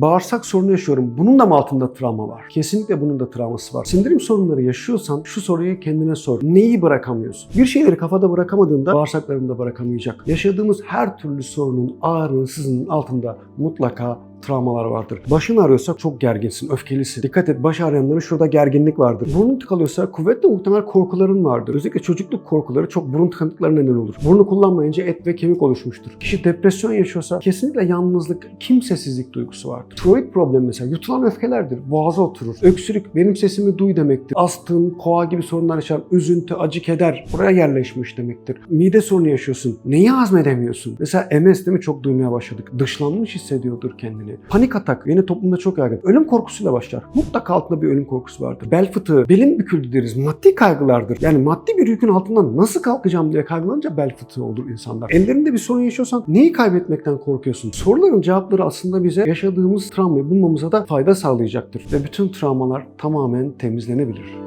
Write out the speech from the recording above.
Bağırsak sorunu yaşıyorum. Bunun da mı altında travma var? Kesinlikle bunun da travması var. Sindirim sorunları yaşıyorsan şu soruyu kendine sor. Neyi bırakamıyorsun? Bir şeyleri kafada bırakamadığında bağırsaklarını da bırakamayacak. Yaşadığımız her türlü sorunun, ağrının, sızının altında mutlaka travmalar vardır. Başın ağrıyorsa çok gerginsin, öfkelisin. Dikkat et baş ağrıyanların şurada gerginlik vardır. Burnun tıkalıyorsa kuvvetle muhtemel korkuların vardır. Özellikle çocukluk korkuları çok burun tıkanıklarına neden olur. Burnu kullanmayınca et ve kemik oluşmuştur. Kişi depresyon yaşıyorsa kesinlikle yalnızlık, kimsesizlik duygusu vardır. Tiroid problemi mesela yutulan öfkelerdir. Boğaza oturur. Öksürük benim sesimi duy demektir. Astım, koa gibi sorunlar yaşayan üzüntü, acı, keder buraya yerleşmiş demektir. Mide sorunu yaşıyorsun. Neyi hazmedemiyorsun? Mesela MS değil mi? Çok duymaya başladık. Dışlanmış hissediyordur kendini. Panik atak yeni toplumda çok yaygın. Ölüm korkusuyla başlar. Mutlaka altında bir ölüm korkusu vardır. Bel fıtığı, belim büküldü deriz. Maddi kaygılardır. Yani maddi bir yükün altından nasıl kalkacağım diye kaygılanınca bel fıtığı olur insanlar. Ellerinde bir sorun yaşıyorsan neyi kaybetmekten korkuyorsun? Soruların cevapları aslında bize yaşadığımız travmayı bulmamıza da fayda sağlayacaktır. Ve bütün travmalar tamamen temizlenebilir.